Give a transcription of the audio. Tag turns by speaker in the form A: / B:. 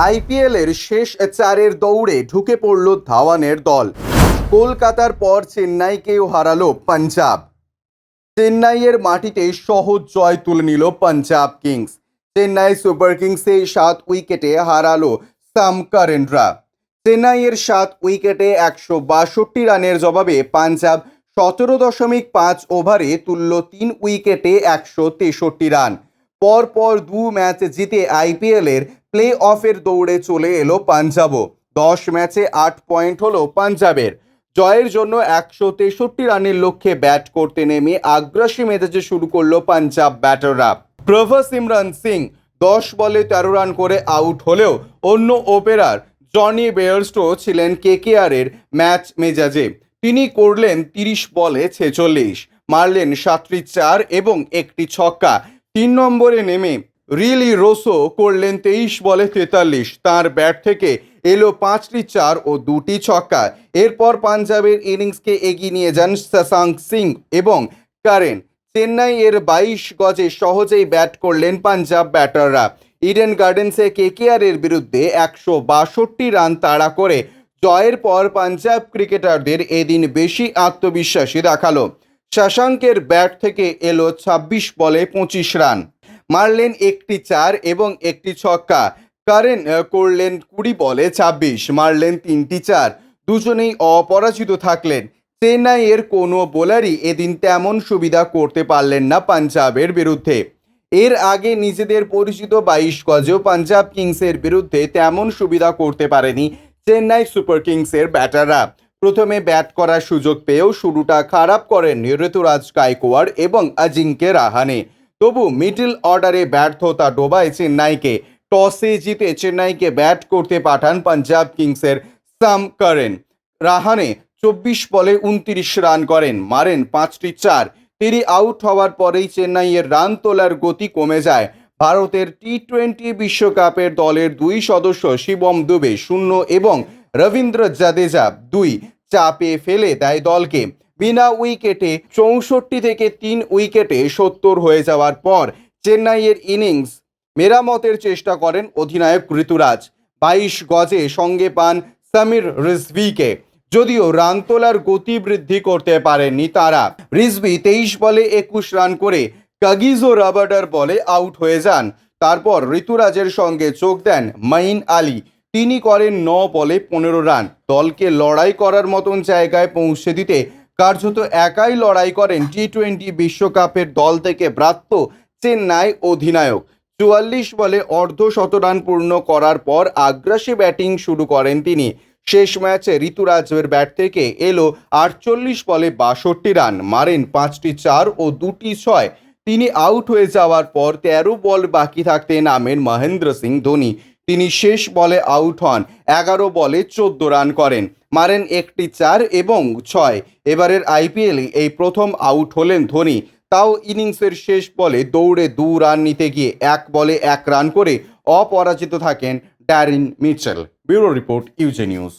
A: আইপিএলের শেষ চারের দৌড়ে ঢুকে পড়ল ধাওয়ানের দল। কলকাতার পর চেন্নাইকেও হারালো পাঞ্জাব। চেন্নাইয়ের মাটিতে সহজ জয় তুলে নিল পাঞ্জাব কিংস। চেন্নাই সুপার কিংসে সাত উইকেটে হারালো সাম কারেন্ডরা চেন্নাইয়ের সাত উইকেটে একশো বাষট্টি রানের জবাবে পাঞ্জাব সতেরো দশমিক পাঁচ ওভারে তুলল তিন উইকেটে একশো তেষট্টি রান। পরপর দু ম্যাচ জিতে আইপিএলের প্লে অফের দৌড়ে চলে এলো পাঞ্জাবও। দশ ম্যাচে আট পয়েন্ট হলো পাঞ্জাবের। জয়ের জন্য একশো তেষট্টি রানের লক্ষ্যে ব্যাট করতে নেমে আগ্রাসী মেজাজে শুরু করল পাঞ্জাব ব্যাটাররা। প্রভাস ইমরান সিং দশ বলে তেরো রান করে আউট হলেও অন্য ওপেরার জনি বেয়ারস্টো ছিলেন কেকেআরের ম্যাচ মেজাজে। তিনি করলেন তিরিশ বলে ছেচল্লিশ, মারলেন সাতটি চার এবং একটি ছক্কা। তিন নম্বরে নেমে রিলি রোসো করলেন তেইশ বলে তেতাল্লিশ। তার ব্যাট থেকে এলো পাঁচটি চার ও দুটি ছক্কা। এরপর পাঞ্জাবের ইনিংসকে এগিয়ে নিয়ে যান শশাঙ্ক সিং এবং কারেন। চেন্নাই এর বাইশ গজে সহজেই ব্যাট করলেন পাঞ্জাব ব্যাটাররা। ইডেন গার্ডেন্সে কেকেআরের বিরুদ্ধে একশো বাষট্টি রান তাড়া করে জয়ের পর পাঞ্জাব ক্রিকেটারদের এদিন বেশি আত্মবিশ্বাসী দেখাল। শশাঙ্কের ব্যাট থেকে এলো ছাব্বিশ বলে পঁচিশ রান। মারলেন একটি চার এবং একটি ছক্কা। কারেন করলেন কুড়ি বলে ছাব্বিশ, মারলেন তিনটি চার। দুজনেই অপরাজিত থাকলেন। চেন্নাইয়ের কোনো বোলারই এদিন তেমন সুবিধা করতে পারলেন না পাঞ্জাবের বিরুদ্ধে। এর আগে নিজেদের পরিচিত বাইশ গজেও পাঞ্জাব কিংসের বিরুদ্ধে তেমন সুবিধা করতে পারেনি চেন্নাই সুপার কিংসের ব্যাটাররা। প্রথমে ব্যাট করার সুযোগ পেয়েও শুরুটা খারাপ করেন ঋতুরাজ গায়কোয়াড় এবং অজিঙ্ক্য রাহানে। তবু মিডল অর্ডারে ব্যর্থতা ডোবায় চেন্নাইকে। টসে জিতে চেন্নাইকে ব্যাট করতে পাঠান পাঞ্জাব কিংসের সাম কারেন। রাহানে চব্বিশ বলে উনত্রিশ রান করেন, মারেন পাঁচটি চার। তিনি আউট হওয়ার পরেই চেন্নাইয়ের রান তোলার গতি কমে যায়। ভারতের টি টোয়েন্টি বিশ্বকাপের দলের দুই সদস্য শিবম দুবে শূন্য এবং রবীন্দ্র জাদেজা দুই চাপে ফেলে দেয় দলকে। বিনা উইকেটে চৌষট্টি থেকে তিন উইকেটে সত্তর হয়ে যাওয়ার পর চেন্নাইয়ের ইনিংস মেরামতের চেষ্টা করেন অধিনায়ক ঋতুরাজ। বাইশ গজে সঙ্গে পান সামির রিজভিকে। যদিও রান তোলার গতি বৃদ্ধি করতে পারেননি তারা। রিজভি তেইশ বলে একুশ রান করে কাগিজো রাবাডার বলে আউট হয়ে যান। তারপর ঋতুরাজের সঙ্গে যোগ দেন মাইন আলী। তিনি করেন ন বলে পনেরো রান। দলকে লড়াই করার মতন জায়গায় পৌঁছে দিতে কার্যত একাই লড়াই করেন টি টোয়েন্টি বিশ্বকাপের দল থেকে ব্রাত্য চেন্নাই অধিনায়ক। চুয়াল্লিশ বলে অর্ধ শতরান পূর্ণ করার পর আগ্রাসী ব্যাটিং শুরু করেন তিনি। শেষ ম্যাচে ঋতুরাজের ব্যাট থেকে এলো আটচল্লিশ বলে বাষট্টি রান, মারেন পাঁচটি চার ও দুটি ছয়। তিনি আউট হয়ে যাওয়ার পর তেরো বল বাকি থাকতে নামেন মহেন্দ্র সিং ধোনি। তিনি শেষ বলে আউট হন, এগারো বলে চোদ্দ রান করেন, মারেন একটি চার এবং ছয়। এবারের আইপিএলে এই প্রথম আউট হলেন ধোনি, তাও ইনিংসের শেষ বলে দৌড়ে দু রান নিতে গিয়ে এক বলে এক রান করে অপরাজিত থাকেন ড্যারিন মিচেল। ব্যুরো রিপোর্ট ইউজে নিউজ।